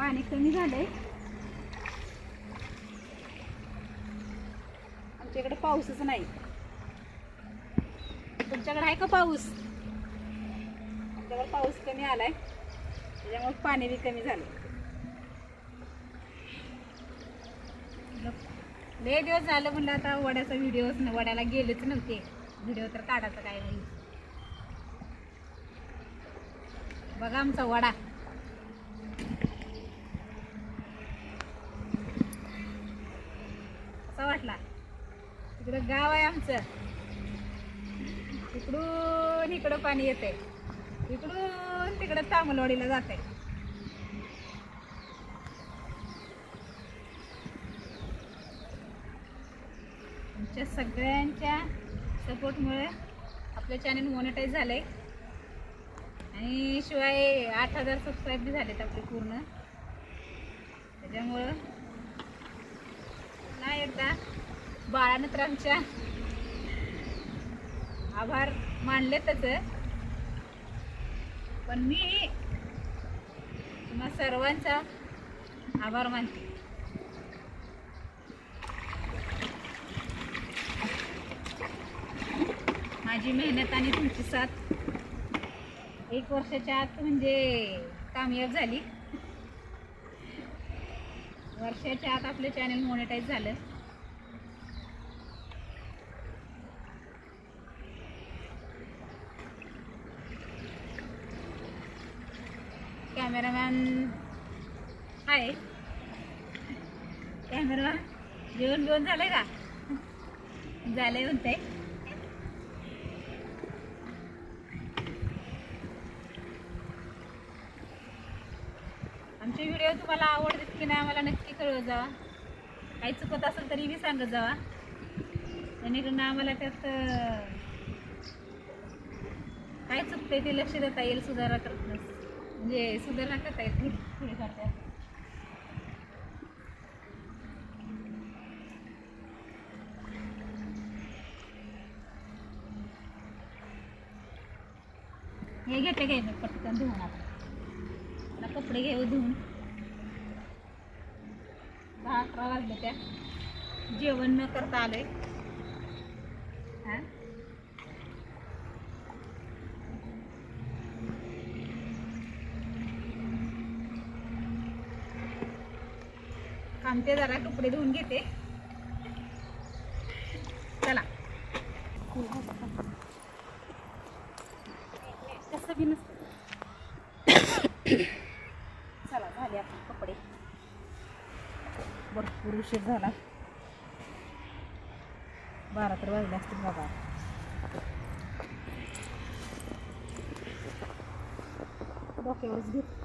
पाणी कमी झालंय. आमच्या इकडे पाऊसच नाही. तुमच्याकडे आहे का पाऊस? आमच्याकडे पाऊस कमी आलाय. त्याच्यामुळे पाणी बी कमी झालं लय दिवस झालं म्हणलं आता वड्याचा व्हिडिओ वड्याला गेलेच नव्हते. व्हिडिओ तर काढायचा काय नाही. बघा आमचा वडा कसा वाटला तिकडं गाव आहे आमचं. इकडून इकडं पाणी येते. इकडून तिकडं तामलवाडीला जाते. आमच्या सगळ्यांच्या सपोर्टमुळे आपलं चॅनल मॉनिटाईज झालंय. आणि शिवाय आठ हजार सबस्क्राईब बी झालेत आपले पूर्ण. त्याच्यामुळं पुन्हा एकदा बाळानं आभार आमच्या आभार पण मी तुम्हा सर्वांचा आभार मानते. माझी मेहनत आणि तुमची साथ एक वर्षाच्या आत म्हणजे कामयाब झाली. वर्षाच्या आत आपलं चॅनल मोनिटाईज झालं. कॅमेरामॅन आहे कॅमेरामॅन जेवण घेऊन झालंय का? झालंय म्हणते आमचे व्हिडिओ तुम्हाला आवडतात की नाही आम्हाला नक्की कळवत जावा. काही चुकत असेल तरी बी सांगत जावा. जेणेकरून आम्हाला त्यात काय चुकतंय ते लक्ष देता येईल सुधारा करत म्हणजे सुधारणा करता येईल थोडी थोडीफार हे घेते घे पटकन धुवून आता कपडे घेऊ धुवून. दहा अकरा वाजले त्या. जेवण न करता आलंय. हा? आमचे जरा कपडे धुवून घेते. चला. कसं बी नसतं. चला झाले आपले कपडे. भरपूर उशीर झाला. बारा तर वाजले असतील बाबा. डोक्यावरच घेत.